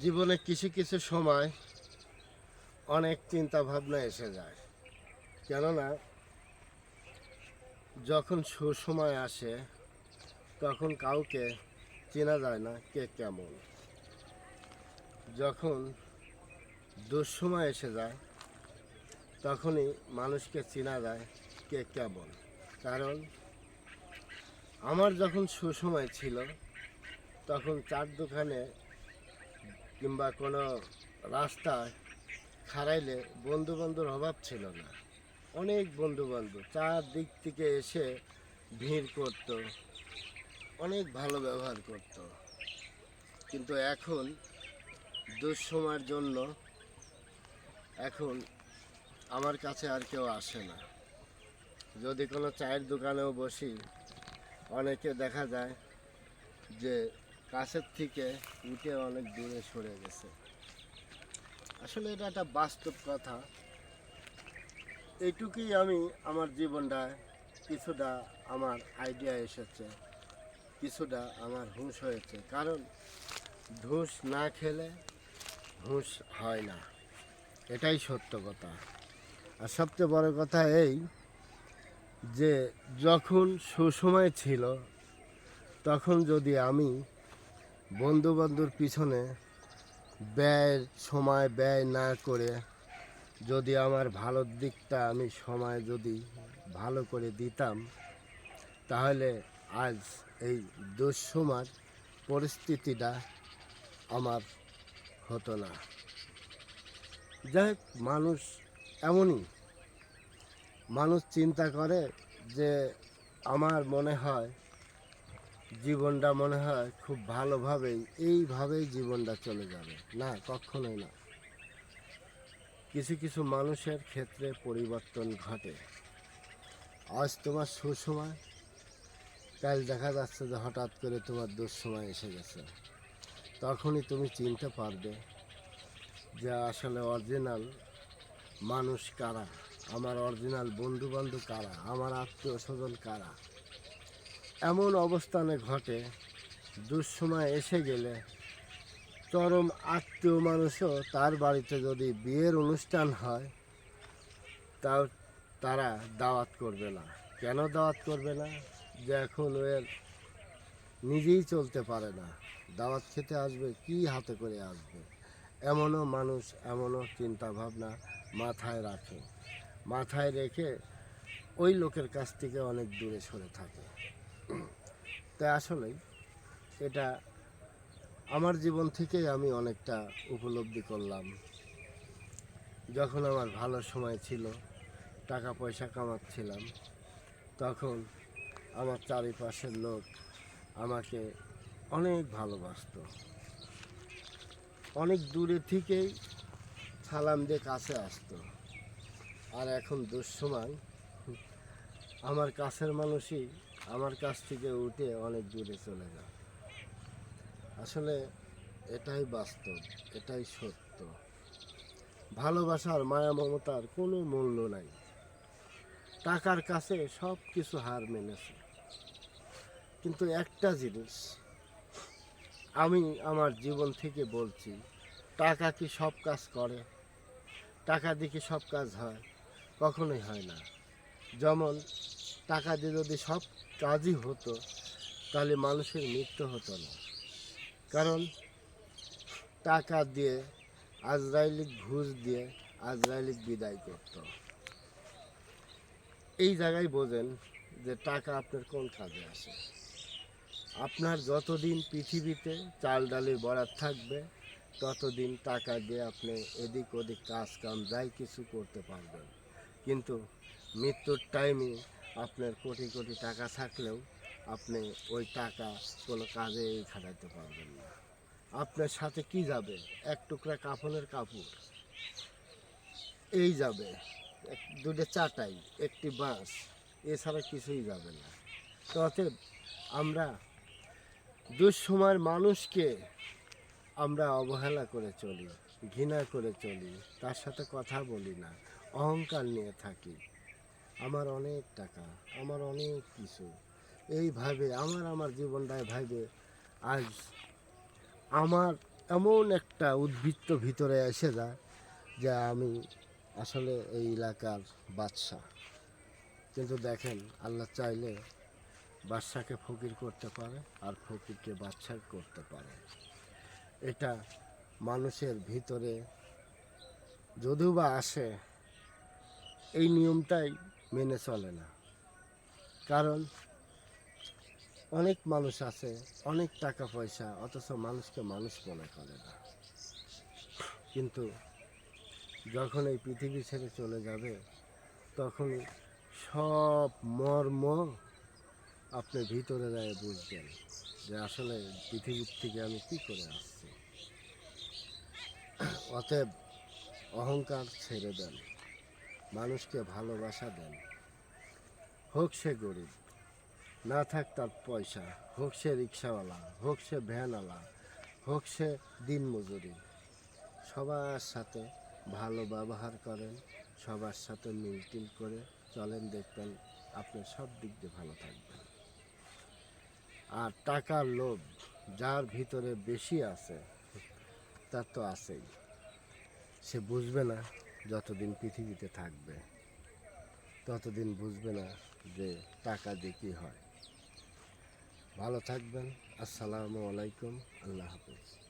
জীবনে কিছু কিছু সময় অনেক চিন্তা ভাবনা এসে যায়। কেননা, যখন সুসময় আসে, তখন কাউকে চেনা যায় না কে কেমন। যখন দুঃসময় এসে যায়, তখনই মানুষকে চেনা যায় কে কেমন। কারণ, আমার যখন সুসময় ছিল, তখন চার দোকানে কিংবা কোনো রাস্তায় খাড়াইলে বন্ধু বান্ধবের অভাব ছিল না। অনেক বন্ধু বান্ধব চারদিক থেকে এসে ভিড় করত, অনেক ভালো ব্যবহার করত। কিন্তু এখন দুঃসময়ের জন্য এখন আমার কাছে আর কেউ আসে না। যদি কোনো চায়ের দোকানেও বসি, অনেকে দেখা যায় যে কাছের থেকে উঠে অনেক দূরে সরে গেছে। আসলে এটা একটা বাস্তব কথা। এইটুকুই আমি আমার জীবনটায় কিছুটা আমার আইডিয়া এসেছে, কিছুটা আমার হুঁশ হয়েছে। কারণ ঘুষ না খেলে হুঁশ হয় না। এটাই সত্য কথা। আর সবচেয়ে বড় কথা এই যে যখন সুসময় ছিল, তখন যদি আমি বন্ধু বান্ধুর পিছনে ব্যয় সময় ব্যয় না করে যদি আমার ভালোর দিকটা আমি সময় যদি ভালো করে দিতাম তাহলে আজ এই দুঃসময় পরিস্থিতিটা আমার হতো না। যাই হোক, মানুষ এমনই। মানুষ চিন্তা করে যে আমার মনে হয় জীবনটা মনে হয় খুব ভালোভাবেই, এইভাবেই জীবনটা চলে যাবে। না, কখনোই না। কিছু কিছু মানুষের ক্ষেত্রে পরিবর্তন ঘটে। আজ তোমার সুসময়, কাল দেখা যাচ্ছে যে হঠাৎ করে তোমার দুঃসময় এসে গেছে। তখনই তুমি চিনতে পারবে যে আসলে অরিজিনাল মানুষ কারা? আমার অরিজিনাল বন্ধু বান্ধব কারা? আমার আত্মীয় স্বজন কারা? এমন অবস্থানে ঘটে, দুঃসময় এসে গেলে চরম আত্মীয় মানুষও তার বাড়িতে যদি বিয়ের অনুষ্ঠান হয়, তাও তারা দাওয়াত করবে না। কেন দাওয়াত করবে না? যে এখন এর নিজেই চলতে পারে না। দাওয়াত খেতে আসবে, কি হাতে করে আসবে? এমনও মানুষ, এমনও চিন্তা ভাবনা মাথায় রাখে। মাথায় রেখে ওই লোকের কাছ থেকে অনেক দূরে সরে থাকে। তাই আসলেই এটা আমার জীবন থেকেই আমি অনেকটা উপলব্ধি করলাম। যখন আমার ভালো সময় ছিল, টাকা পয়সা কামাচ্ছিলাম, তখন আমার চারিপাশের লোক আমাকে অনেক ভালোবাসতো। অনেক দূরে থেকেই সালাম দিয়ে কাছে আসতো। আর এখন দুঃসময় আমার কাছের মানুষই আমার কাছ থেকে উঠে অনেক দূরে চলে যায় আসলে এটাই বাস্তব, এটাই সত্য। ভালোবাসার মায়া মমতার কোনো মূল্য নাই। টাকার কাছে সব কিছু হার মেনেছে। কিন্তু একটা জিনিস আমি আমার জীবন থেকে বলছি, টাকা কি সব কাজ করে? টাকা দিয়ে কি সব কাজ হয়? কখনোই হয় না। যেমন টাকা দিয়ে যদি সব কাজই হতো, তাহলে মানুষের মৃত্যু হতো না। কারণ টাকা দিয়ে আজরাইলিক ঘুষ দিয়ে আজরাইলিক বিদায় করত। এই জায়গায় বোঝেন যে টাকা আপনার কোন কাজে আসে। আপনার যতদিন পৃথিবীতে চাল ডালের বরাদ থাকবে, ততদিন টাকা দিয়ে আপনি এদিক ওদিক কাজ কাম যাই কিছু করতে পারবেন। কিন্তু মৃত্যুর টাইমে আপনার কোটি কোটি টাকা থাকলেও আপনি ওই টাকা কোনো কাজে খাটাইতে পারবেন না। আপনার সাথে কি যাবে? এক টুকরা কাফনের কাপড়। এই যাবে। দুটো চাটাই, একটি বাঁশ এছাড়া কিছুই যাবে না। তো অতএব আমরা দুঃসময়ের মানুষকে আমরা অবহেলা করে চলি, ঘৃণা করে চলি, তার সাথে কথা বলি না, অহংকার নিয়ে থাকি। আমার অনেক টাকা, আমার অনেক কিছু। এইভাবে আমার আমার জীবনটায় ভাবে আজ আমার এমন একটা উদ্বৃত্ত ভিতরে এসে যায় যে আমি আসলে এই এলাকার বাদশা কিন্তু দেখেন, আল্লাহ চাইলে বাদশাকে ফকির করতে পারে আর ফকিরকে বাদশা করতে পারে। এটা মানুষের ভিতরে যদিও বা আসে, এই নিয়মটাই মেনে চলে না। কারণ অনেক মানুষ আছে, অনেক টাকা পয়সা, অথচ মানুষকে মানুষ মনে করে না। কিন্তু যখন এই পৃথিবী ছেড়ে চলে যাবে, তখন সব মর্ম আপনি ভিতরে যায় বুঝবেন যে আসলে পৃথিবীর থেকে আমি কি করে আসছি। অতএব অহংকার ছেড়ে দেন। মানুষকে ভালোবাসা দেন। হোক সে গরিব, না থাক তার পয়সা, হোক সে রিক্সাওয়ালা, হোক সে ভ্যানওয়ালা, হোক সে দিনমজুরি। সবার সাথে ভালো ব্যবহার করেন, সবার সাথে মিলটিল করে চলেন, দেখবেন আপনি সব দিক দিয়ে ভালো থাকবেন। আর টাকার লোভ যার ভিতরে বেশি আছে, তার তো আছেই। সে বুঝবে না যতদিন পৃথিবীতে থাকবে, ততদিন বুঝবে না যে টাকা দিয়ে কী হয়। ভালো থাকবেন। আসসালামু আলাইকুম। আল্লাহ হাফিজ।